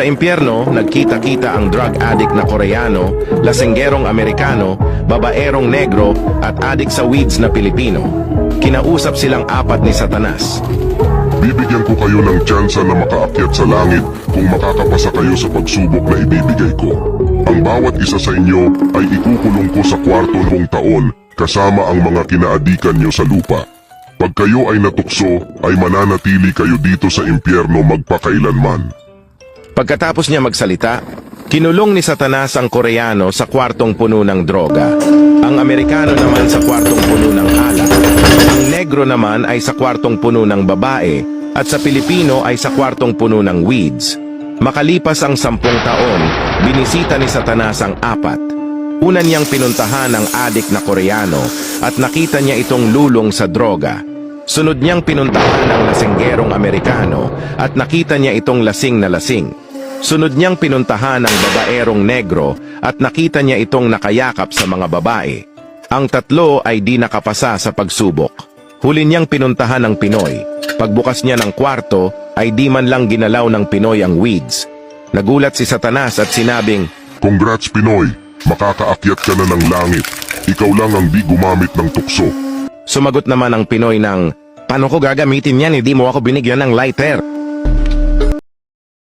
Sa impyerno, nagkita-kita ang drug addict na Koreano, lasenggerong Amerikano, babaerong negro at addict sa weeds na Pilipino. Kinausap silang apat ni Satanas. Bibigyan ko kayo ng tsansa na makaakyat sa langit kung makakapasa kayo sa pagsubok na ibibigay ko. Ang bawat isa sa inyo ay ikukulong ko sa kwarto noong taon kasama ang mga kinaadikan nyo sa lupa. Pag kayo ay natukso, ay mananatili kayo dito sa impyerno magpakailanman. Pagkatapos niya magsalita, kinulong ni Satanas ang Koreano sa kwartong puno ng droga. Ang Amerikano naman sa kwartong puno ng alak. Ang negro naman ay sa kwartong puno ng babae at sa Pilipino ay sa kwartong puno ng weeds. Makalipas ang sampung taon, binisita ni Satanas ang apat. Una niyang pinuntahan ang adik na Koreano at nakita niya itong lulong sa droga. Sunod niyang pinuntahan ang lasenggerong Amerikano at nakita niya itong lasing na lasing. Sunod niyang pinuntahan ang babaerong negro at nakita niya itong nakayakap sa mga babae. Ang tatlo ay di nakapasa sa pagsubok. Huli niyang pinuntahan ang Pinoy. Pagbukas niya ng kwarto ay di man lang ginalaw ng Pinoy ang weeds. Nagulat si Satanas at sinabing, Congrats Pinoy! Makakaakyat ka na ng langit. Ikaw lang ang di gumamit ng tukso. Sumagot naman ang Pinoy ng, Paano ko gagamitin yan? Hindi mo ako binigyan ng lighter.